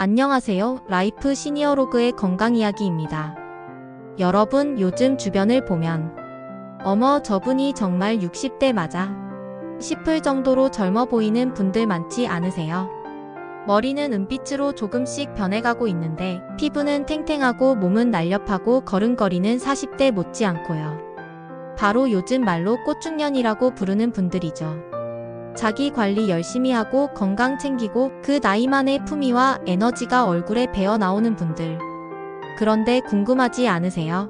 안녕하세요. 라이프 시니어로그의 건강 이야기입니다. 여러분, 요즘 주변을 보면 어머, 저분이 정말 60대 맞아? 싶을 정도로 젊어 보이는 분들 많지 않으세요? 머리는 은빛으로 조금씩 변해가고 있는데 피부는 탱탱하고 몸은 날렵하고 걸음걸이는 40대 못지않고요. 바로 요즘 말로 꽃중년이라고 부르는 분들이죠. 자기 관리 열심히 하고 건강 챙기고 그 나이만의 품위와 에너지가 얼굴에 배어 나오는 분들. 그런데 궁금하지 않으세요?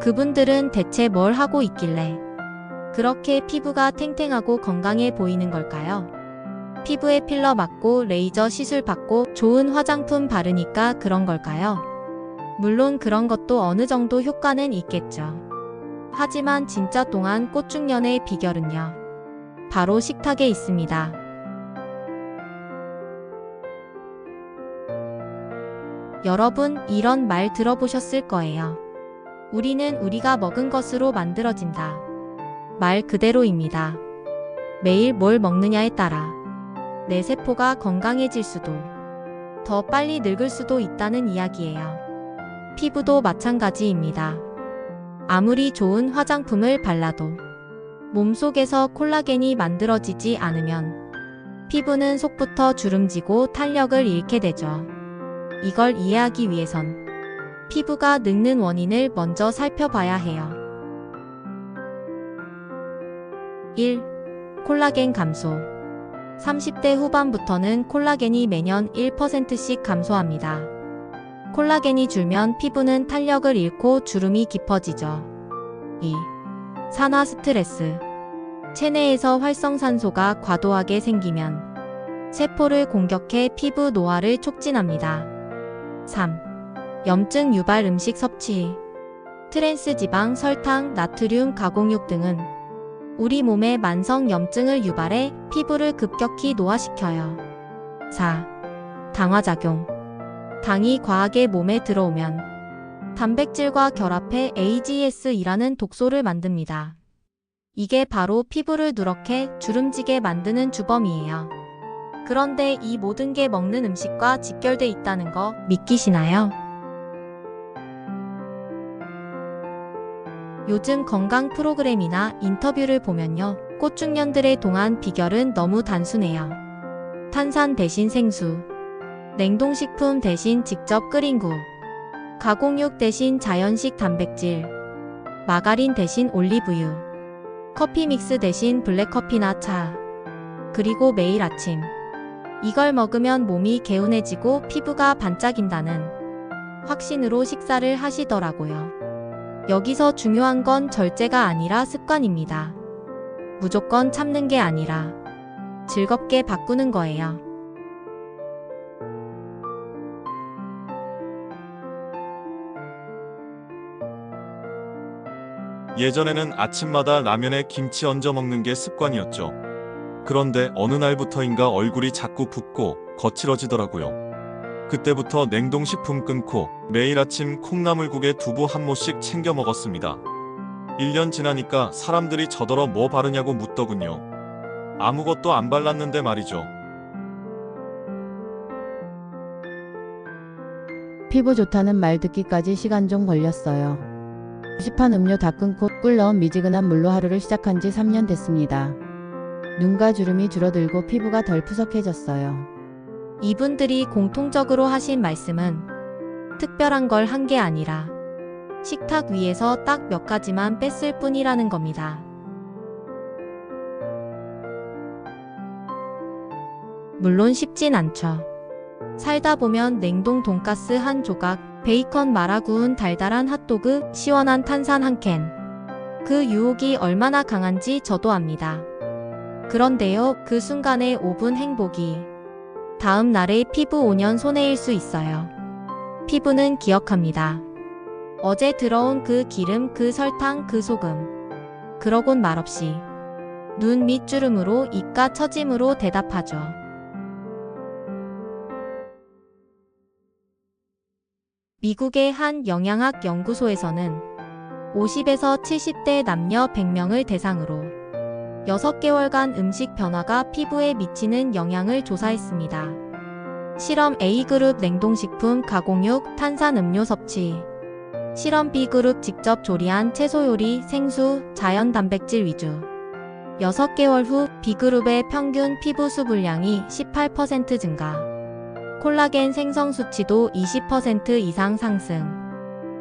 그분들은 대체 뭘 하고 있길래 그렇게 피부가 탱탱하고 건강해 보이는 걸까요? 피부에 필러 맞고 레이저 시술 받고 좋은 화장품 바르니까 그런 걸까요? 물론 그런 것도 어느 정도 효과는 있겠죠. 하지만 진짜 동안 꽃중년의 비결은요. 바로 식탁에 있습니다. 여러분, 이런 말 들어보셨을 거예요. 우리는 우리가 먹은 것으로 만들어진다. 말 그대로입니다. 매일 뭘 먹느냐에 따라 내 세포가 건강해질 수도, 더 빨리 늙을 수도 있다는 이야기예요. 피부도 마찬가지입니다. 아무리 좋은 화장품을 발라도 몸속에서 콜라겐이 만들어지지 않으면 피부는 속부터 주름지고 탄력을 잃게 되죠. 이걸 이해하기 위해선 피부가 늙는 원인을 먼저 살펴봐야 해요. 1. 콜라겐 감소. 30대 후반부터는 콜라겐이 매년 1%씩 감소합니다. 콜라겐이 줄면 피부는 탄력을 잃고 주름이 깊어지죠. 2. 산화 스트레스. 체내에서 활성산소가 과도하게 생기면 세포를 공격해 피부 노화를 촉진합니다. 3. 염증 유발 음식 섭취. 트랜스 지방, 설탕, 나트륨, 가공육 등은 우리 몸에 만성 염증을 유발해 피부를 급격히 노화시켜요. 4. 당화작용. 당이 과하게 몸에 들어오면 단백질과 결합해 AGS이라는 독소를 만듭니다. 이게 바로 피부를 누렇게 주름지게 만드는 주범이에요. 그런데 이 모든 게 먹는 음식과 직결돼 있다는 거 믿기시나요? 요즘 건강 프로그램이나 인터뷰를 보면요. 꽃중년들의 동안 비결은 너무 단순해요. 탄산 대신 생수, 냉동식품 대신 직접 끓인 국, 가공육 대신 자연식 단백질, 마가린 대신 올리브유, 커피 믹스 대신 블랙커피나 차, 그리고 매일 아침. 이걸 먹으면 몸이 개운해지고 피부가 반짝인다는 확신으로 식사를 하시더라고요. 여기서 중요한 건 절제가 아니라 습관입니다. 무조건 참는 게 아니라 즐겁게 바꾸는 거예요. 예전에는 아침마다 라면에 김치 얹어 먹는 게 습관이었죠. 그런데 어느 날부터인가 얼굴이 자꾸 붓고 거칠어지더라고요. 그때부터 냉동식품 끊고 매일 아침 콩나물국에 두부 한 모씩 챙겨 먹었습니다. 1년 지나니까 사람들이 저더러 뭐 바르냐고 묻더군요. 아무것도 안 발랐는데 말이죠. 피부 좋다는 말 듣기까지 시간 좀 걸렸어요. 시판 음료 다 끊고 꿀 넣은 미지근한 물로 하루를 시작한 지 3년 됐습니다. 눈과 주름이 줄어들고 피부가 덜 푸석해졌어요. 이분들이 공통적으로 하신 말씀은 특별한 걸 한 게 아니라 식탁 위에서 딱 몇 가지만 뺐을 뿐이라는 겁니다. 물론 쉽진 않죠. 살다 보면 냉동 돈가스 한 조각, 베이컨 말아 구운 달달한 핫도그, 시원한 탄산 한 캔. 그 유혹이 얼마나 강한지 저도 압니다. 그런데요, 그 순간의 5분 행복이 다음 날의 피부 5년 손해일 수 있어요. 피부는 기억합니다. 어제 들어온 그 기름, 그 설탕, 그 소금. 그러곤 말없이 눈 밑주름으로 입가 처짐으로 대답하죠. 미국의 한 영양학 연구소에서는 50에서 70대 남녀 100명을 대상으로 6개월간 음식 변화가 피부에 미치는 영향을 조사했습니다. 실험 A그룹 냉동식품 가공육 탄산음료 섭취. 실험 B그룹 직접 조리한 채소 요리, 생수, 자연 단백질 위주. 6개월 후 B그룹의 평균 피부 수분량이 18% 증가. 콜라겐 생성 수치도 20% 이상 상승.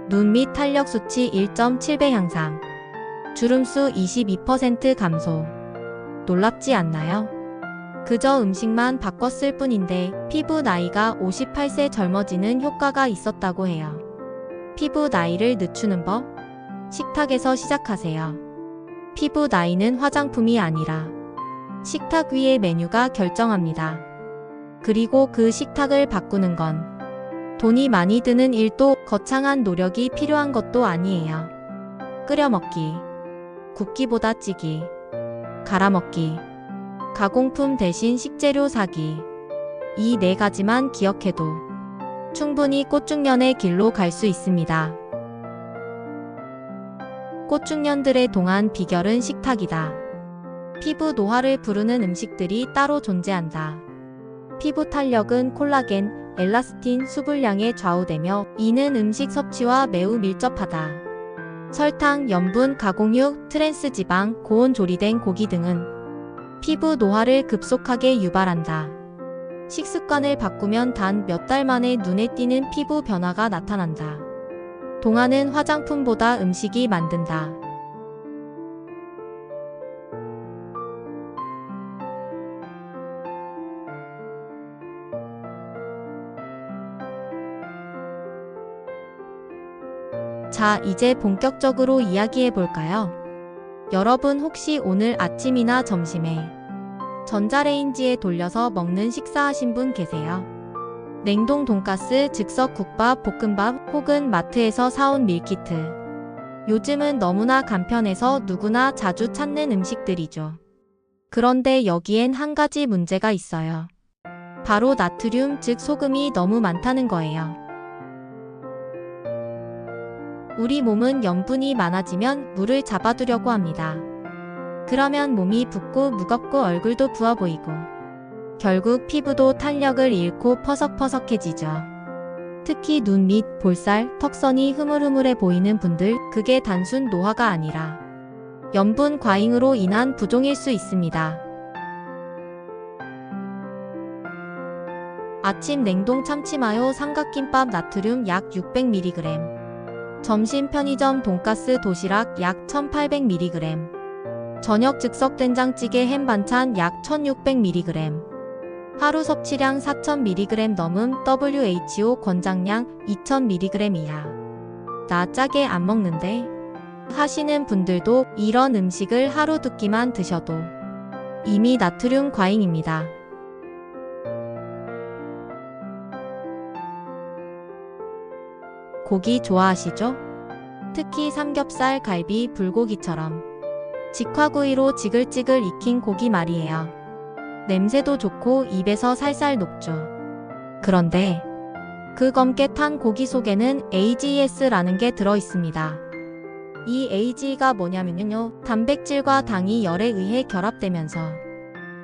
눈 및 탄력 수치 1.7배 향상. 주름수 22% 감소. 놀랍지 않나요? 그저 음식만 바꿨을 뿐인데 피부 나이가 58세 젊어지는 효과가 있었다고 해요. 피부 나이를 늦추는 법? 식탁에서 시작하세요. 피부 나이는 화장품이 아니라 식탁 위의 메뉴가 결정합니다. 그리고 그 식탁을 바꾸는 건 돈이 많이 드는 일도 거창한 노력이 필요한 것도 아니에요. 끓여 먹기, 굽기보다 찌기, 갈아 먹기, 가공품 대신 식재료 사기. 이 네 가지만 기억해도 충분히 꽃중년의 길로 갈 수 있습니다. 꽃중년들의 동안 비결은 식탁이다. 피부 노화를 부르는 음식들이 따로 존재한다. 피부 탄력은 콜라겐, 엘라스틴 수분량에 좌우되며 이는 음식 섭취와 매우 밀접하다. 설탕, 염분, 가공육, 트랜스 지방, 고온 조리된 고기 등은 피부 노화를 급속하게 유발한다. 식습관을 바꾸면 단 몇 달 만에 눈에 띄는 피부 변화가 나타난다. 동화는 화장품보다 음식이 만든다. 자, 이제 본격적으로 이야기해 볼까요? 여러분 혹시 오늘 아침이나 점심에 전자레인지에 돌려서 먹는 식사하신 분 계세요? 냉동 돈가스, 즉석 국밥, 볶음밥 혹은 마트에서 사온 밀키트. 요즘은 너무나 간편해서 누구나 자주 찾는 음식들이죠. 그런데 여기엔 한 가지 문제가 있어요. 바로 나트륨, 즉 소금이 너무 많다는 거예요. 우리 몸은 염분이 많아지면 물을 잡아두려고 합니다. 그러면 몸이 붓고 무겁고 얼굴도 부어 보이고 결국 피부도 탄력을 잃고 퍼석퍼석해지죠. 특히 눈 밑 볼살, 턱선이 흐물흐물해 보이는 분들 그게 단순 노화가 아니라 염분 과잉으로 인한 부종일 수 있습니다. 아침 냉동 참치마요 삼각김밥 나트륨 약 600mg 점심 편의점 돈가스 도시락 약 1800mg 저녁 즉석 된장찌개 햄 반찬 약 1600mg 하루 섭취량 4000mg 넘음 WHO 권장량 2000mg 이하. 나 짜게 안 먹는데? 하시는 분들도 이런 음식을 하루 두 끼만 드셔도 이미 나트륨 과잉입니다. 고기 좋아하시죠? 특히 삼겹살, 갈비, 불고기처럼 직화구이로 지글지글 익힌 고기 말이에요. 냄새도 좋고 입에서 살살 녹죠. 그런데 그 검게 탄 고기 속에는 AGES라는 게 들어 있습니다. 이 AGE가 뭐냐면요. 단백질과 당이 열에 의해 결합되면서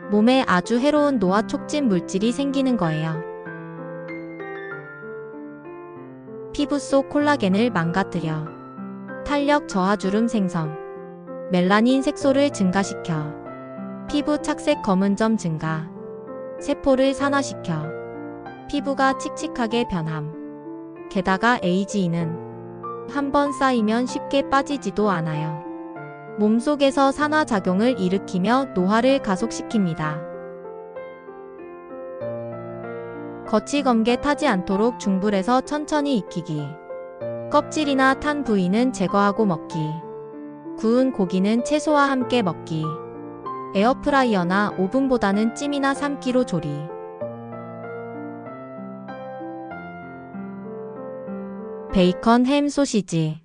몸에 아주 해로운 노화 촉진 물질이 생기는 거예요. 피부 속 콜라겐을 망가뜨려 탄력 저하 주름 생성, 멜라닌 색소를 증가시켜 피부 착색 검은 점 증가, 세포를 산화시켜 피부가 칙칙하게 변함. 게다가 AGE는 한번 쌓이면 쉽게 빠지지도 않아요. 몸속에서 산화작용을 일으키며 노화를 가속시킵니다. 겉이 검게 타지 않도록 중불에서 천천히 익히기. 껍질이나 탄 부위는 제거하고 먹기. 구운 고기는 채소와 함께 먹기. 에어프라이어나 오븐보다는 찜이나 삶기로 조리. 베이컨, 햄, 소시지.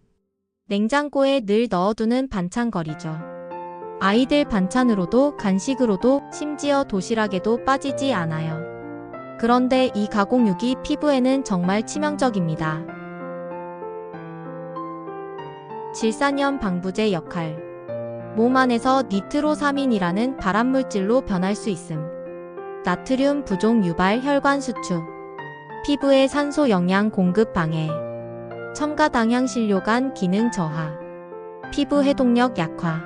냉장고에 늘 넣어두는 반찬거리죠. 아이들 반찬으로도 간식으로도 심지어 도시락에도 빠지지 않아요. 그런데 이 가공육이 피부에는 정말 치명적입니다. 질산염 방부제 역할. 몸 안에서 니트로사민이라는 발암물질로 변할 수 있음. 나트륨 부종 유발 혈관 수축. 피부의 산소 영양 공급 방해, 첨가 당향 신료관 기능 저하, 피부 해독력 약화,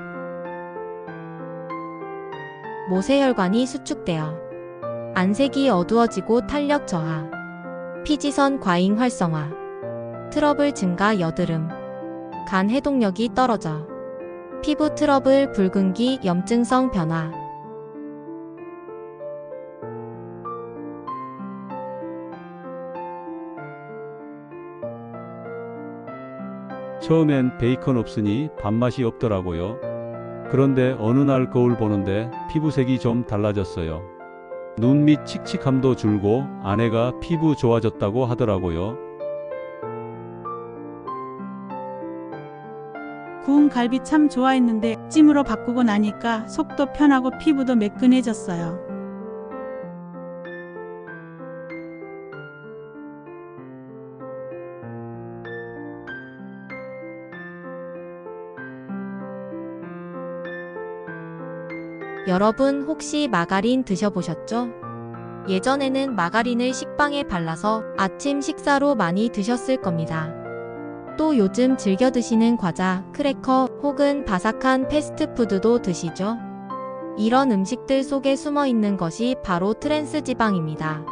모세혈관이 수축되어 안색이 어두워지고 탄력 저하, 피지선 과잉 활성화, 트러블 증가 여드름, 간 해독력이 떨어져. 피부 트러블 붉은기 염증성 변화, 처음엔 베이컨 없으니 밥맛이 없더라고요. 그런데 어느 날 거울 보는데 피부색이 좀 달라졌어요. 눈 밑 칙칙함도 줄고 아내가 피부 좋아졌다고 하더라고요. 구운 갈비 참 좋아했는데 찜으로 바꾸고 나니까 속도 편하고 피부도 매끈해졌어요. 여러분 혹시 마가린 드셔보셨죠? 예전에는 마가린을 식빵에 발라서 아침 식사로 많이 드셨을 겁니다. 또 요즘 즐겨 드시는 과자, 크래커 혹은 바삭한 패스트푸드도 드시죠? 이런 음식들 속에 숨어 있는 것이 바로 트랜스 지방입니다.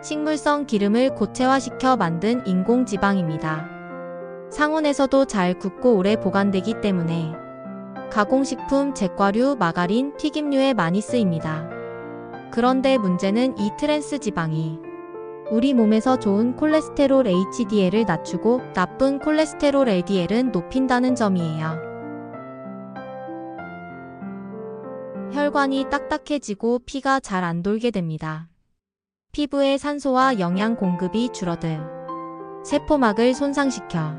식물성 기름을 고체화시켜 만든 인공 지방입니다. 상온에서도 잘 굳고 오래 보관되기 때문에 가공식품, 제과류, 마가린, 튀김류에 많이 쓰입니다. 그런데 문제는 이 트랜스 지방이 우리 몸에서 좋은 콜레스테롤 HDL을 낮추고 나쁜 콜레스테롤 LDL은 높인다는 점이에요. 혈관이 딱딱해지고 피가 잘 안 돌게 됩니다. 피부의 산소와 영양 공급이 줄어들 세포막을 손상시켜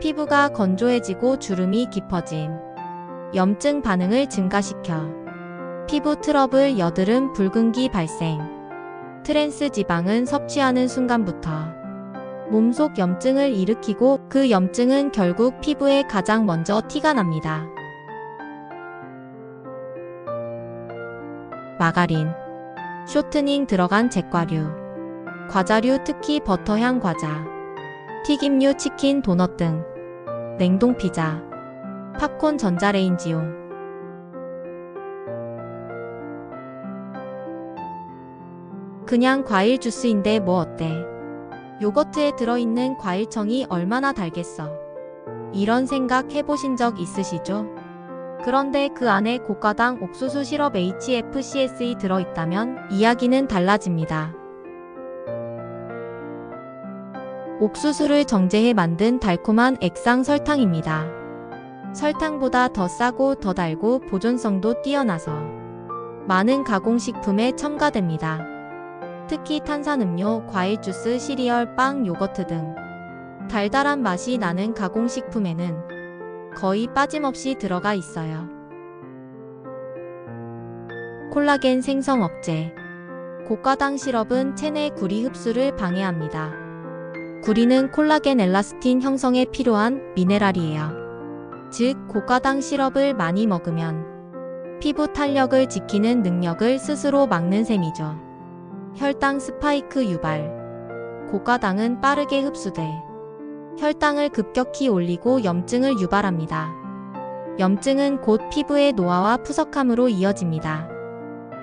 피부가 건조해지고 주름이 깊어짐. 염증 반응을 증가시켜 피부 트러블, 여드름, 붉은기 발생. 트랜스 지방은 섭취하는 순간부터 몸속 염증을 일으키고 그 염증은 결국 피부에 가장 먼저 티가 납니다. 마가린, 쇼트닝 들어간 제과류, 과자류 특히 버터향 과자, 튀김류, 치킨, 도넛 등, 냉동 피자, 팝콘 전자레인지용 그냥 과일 주스인데 뭐 어때? 요거트에 들어있는 과일청이 얼마나 달겠어. 이런 생각 해보신 적 있으시죠? 그런데 그 안에 고가당 옥수수 시럽 HFCS이 들어있다면 이야기는 달라집니다. 옥수수를 정제해 만든 달콤한 액상 설탕입니다. 설탕보다 더 싸고 더 달고 보존성도 뛰어나서 많은 가공식품에 첨가됩니다. 특히 탄산음료, 과일 주스, 시리얼, 빵, 요거트 등 달달한 맛이 나는 가공식품에는 거의 빠짐없이 들어가 있어요. 콜라겐 생성 억제 고가당 시럽은 체내 구리 흡수를 방해합니다. 구리는 콜라겐 엘라스틴 형성에 필요한 미네랄이에요. 즉, 고가당 시럽을 많이 먹으면 피부 탄력을 지키는 능력을 스스로 막는 셈이죠. 혈당 스파이크 유발. 고가당은 빠르게 흡수돼 혈당을 급격히 올리고 염증을 유발합니다. 염증은 곧 피부의 노화와 푸석함으로 이어집니다.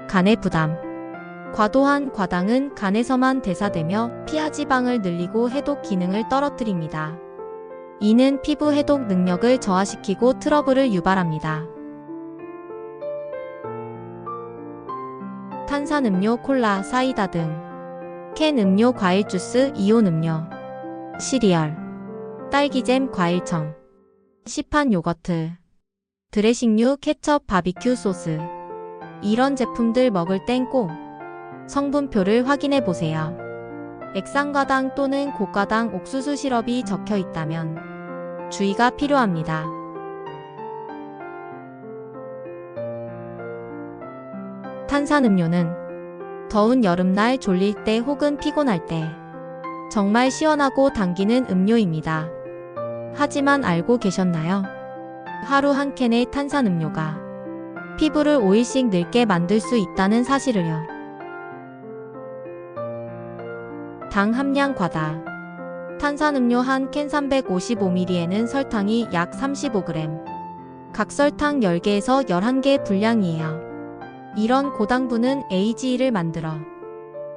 간의 부담. 과도한 과당은 간에서만 대사되며 피하지방을 늘리고 해독 기능을 떨어뜨립니다. 이는 피부 해독 능력을 저하시키고 트러블을 유발합니다. 탄산음료, 콜라, 사이다 등. 캔 음료, 과일 주스, 이온 음료, 시리얼, 딸기잼, 과일청, 시판 요거트, 드레싱류, 케첩, 바비큐 소스. 이런 제품들 먹을 땐 꼭 성분표를 확인해 보세요. 액상과당 또는 고가당 옥수수 시럽이 적혀 있다면 주의가 필요합니다. 탄산음료는 더운 여름날 졸릴 때 혹은 피곤할 때 정말 시원하고 당기는 음료입니다. 하지만 알고 계셨나요? 하루 한 캔의 탄산음료가 피부를 5일씩 늙게 만들 수 있다는 사실을요. 당 함량 과다. 탄산음료 한 캔 355ml에는 설탕이 약 35g. 각설탕 10개에서 11개 분량이에요. 이런 고당분은 AGE를 만들어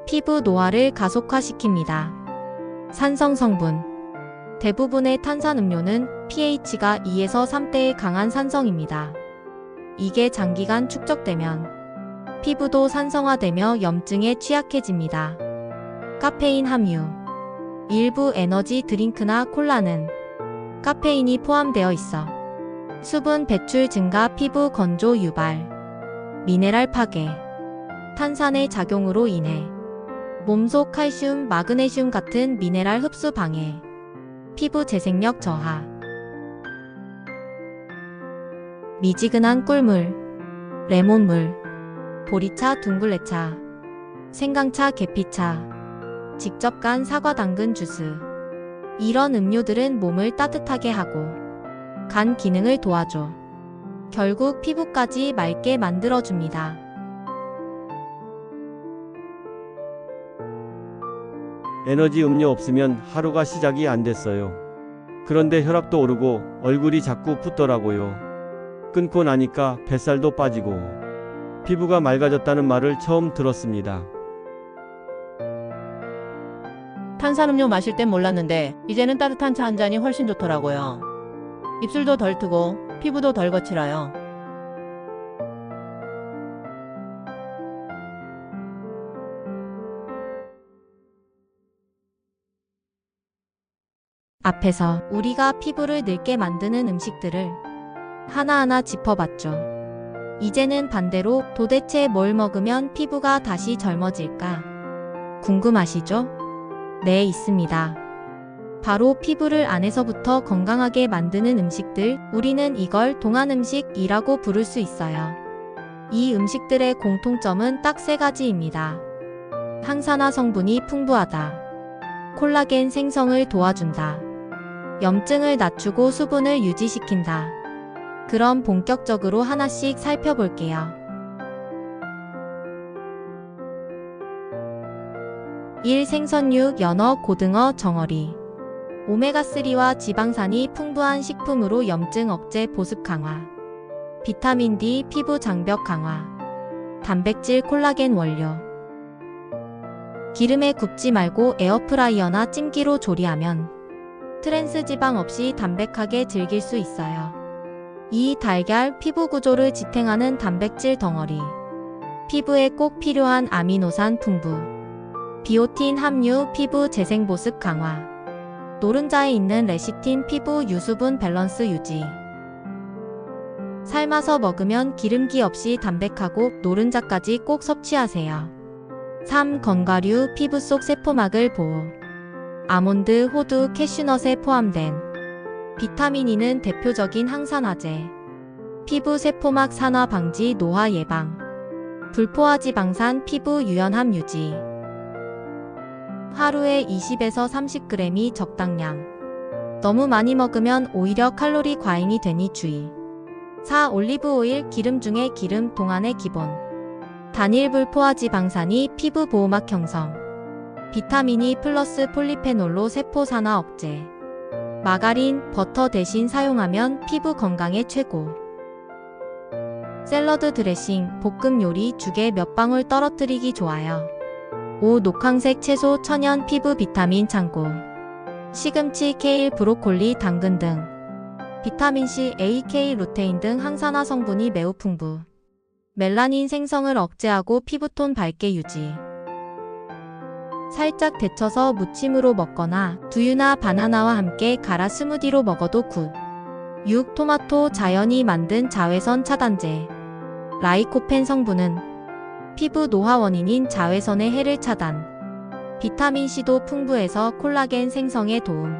피부 노화를 가속화시킵니다. 산성 성분 대부분의 탄산음료는 pH가 2에서 3대의 강한 산성입니다. 이게 장기간 축적되면 피부도 산성화되며 염증에 취약해집니다. 카페인 함유. 일부 에너지 드링크나 콜라는 카페인이 포함되어 있어. 수분 배출 증가 피부 건조 유발 미네랄 파괴 탄산의 작용으로 인해 몸속 칼슘, 마그네슘 같은 미네랄 흡수 방해 피부 재생력 저하. 미지근한 꿀물 레몬물 보리차 둥글레차 생강차 계피차 직접 간 사과 당근 주스 이런 음료들은 몸을 따뜻하게 하고 간 기능을 도와줘 결국 피부까지 맑게 만들어줍니다. 에너지 음료 없으면 하루가 시작이 안 됐어요. 그런데 혈압도 오르고 얼굴이 자꾸 붓더라고요. 끊고 나니까 뱃살도 빠지고 피부가 맑아졌다는 말을 처음 들었습니다. 탄산음료 마실 땐 몰랐는데 이제는 따뜻한 차 한 잔이 훨씬 좋더라고요. 입술도 덜 트고 피부도 덜 거칠어요. 앞에서 우리가 피부를 늙게 만드는 음식들을 하나하나 짚어봤죠. 이제는 반대로 도대체 뭘 먹으면 피부가 다시 젊어질까? 궁금하시죠? 네, 있습니다. 바로 피부를 안에서부터 건강하게 만드는 음식들, 우리는 이걸 동안 음식이라고 부를 수 있어요. 이 음식들의 공통점은 딱 세 가지입니다. 항산화 성분이 풍부하다. 콜라겐 생성을 도와준다. 염증을 낮추고 수분을 유지시킨다. 그럼 본격적으로 하나씩 살펴볼게요. 1. 생선육, 연어, 고등어, 정어리. 오메가3와 지방산이 풍부한 식품으로 염증 억제 보습 강화. 비타민 D 피부 장벽 강화. 단백질 콜라겐 원료. 기름에 굽지 말고 에어프라이어나 찜기로 조리하면 트랜스 지방 없이 담백하게 즐길 수 있어요. 2. 달걀 피부 구조를 지탱하는 단백질 덩어리. 피부에 꼭 필요한 아미노산 풍부. 비오틴 함유 피부 재생 보습 강화. 노른자에 있는 레시틴 피부 유수분 밸런스 유지. 삶아서 먹으면 기름기 없이 담백하고 노른자까지 꼭 섭취하세요. 3. 건과류 피부 속 세포막을 보호. 아몬드, 호두, 캐슈넛에 포함된 비타민 E는 대표적인 항산화제. 피부 세포막 산화 방지 노화 예방. 불포화 지방산 피부 유연함 유지. 하루에 20에서 30g이 적당량. 너무 많이 먹으면 오히려 칼로리 과잉이 되니 주의. 4. 올리브 오일 기름 중에 기름 동안의 기본. 단일 불포화 지방산이 피부 보호막 형성. 비타민이 플러스 폴리페놀로 세포 산화 억제. 마가린, 버터 대신 사용하면 피부 건강에 최고. 샐러드 드레싱, 볶음 요리, 죽에 몇 방울 떨어뜨리기 좋아요. 5. 녹황색 채소, 천연 피부 비타민 창고. 시금치, 케일, 브로콜리, 당근 등. 비타민C, A, K, 루테인 등 항산화 성분이 매우 풍부. 멜라닌 생성을 억제하고 피부톤 밝게 유지. 살짝 데쳐서 무침으로 먹거나 두유나 바나나와 함께 갈아 스무디로 먹어도 굿. 6. 토마토 자연이 만든 자외선 차단제. 라이코펜 성분은 피부 노화 원인인 자외선의 해를 차단. 비타민C도 풍부해서 콜라겐 생성에 도움.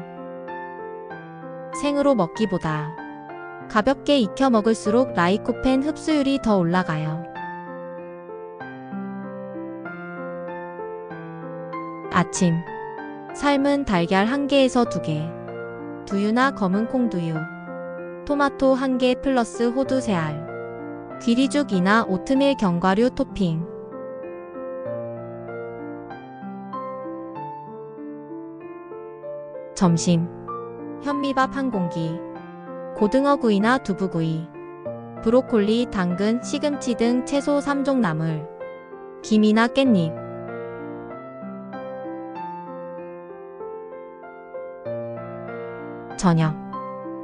생으로 먹기보다 가볍게 익혀 먹을수록 라이코펜 흡수율이 더 올라가요. 아침. 삶은 달걀 1개에서 2개. 두유나 검은 콩두유. 토마토 1개 플러스 호두 3알. 귀리죽이나 오트밀 견과류 토핑. 점심. 현미밥 한 공기. 고등어 구이나 두부구이. 브로콜리, 당근, 시금치 등 채소 3종 나물. 김이나 깻잎. 저녁.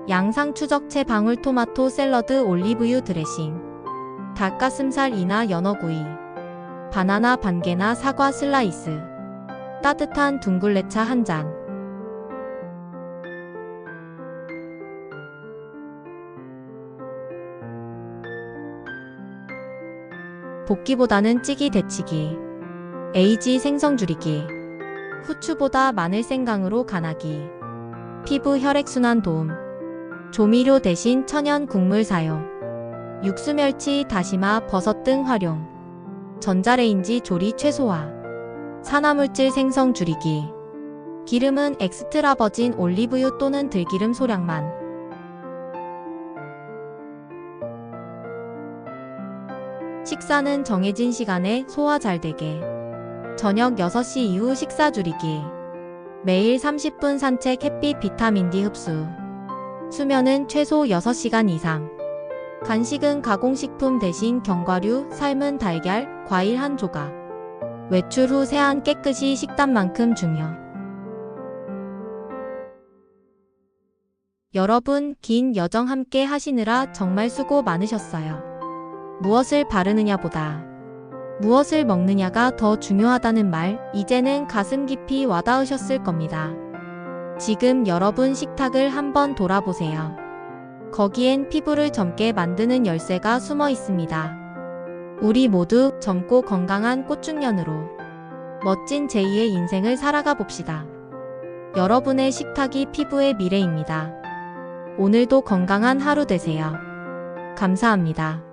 양상 추 적채 방울토마토 샐러드 올리브유 드레싱. 닭가슴살이나 연어구이. 바나나 반개나 사과 슬라이스. 따뜻한 둥글레차 한 잔. 볶기보다는 찌기 데치기. 에이지 생성 줄이기. 후추보다 마늘 생강으로 간하기. 피부 혈액순환 도움. 조미료 대신 천연 국물 사용. 육수 멸치, 다시마, 버섯 등 활용. 전자레인지 조리 최소화. 산화물질 생성 줄이기. 기름은 엑스트라 버진 올리브유 또는 들기름 소량만. 식사는 정해진 시간에 소화 잘 되게. 저녁 6시 이후 식사 줄이기. 매일 30분 산책 햇빛 비타민 D 흡수. 수면은 최소 6시간 이상. 간식은 가공식품 대신 견과류, 삶은 달걀, 과일 한 조각. 외출 후 세안 깨끗이 식단만큼 중요. 여러분, 긴 여정 함께 하시느라 정말 수고 많으셨어요. 무엇을 바르느냐 보다 무엇을 먹느냐가 더 중요하다는 말, 이제는 가슴 깊이 와닿으셨을 겁니다. 지금 여러분 식탁을 한번 돌아보세요. 거기엔 피부를 젊게 만드는 열쇠가 숨어 있습니다. 우리 모두 젊고 건강한 꽃중년으로 멋진 제2의 인생을 살아가 봅시다. 여러분의 식탁이 피부의 미래입니다. 오늘도 건강한 하루 되세요. 감사합니다.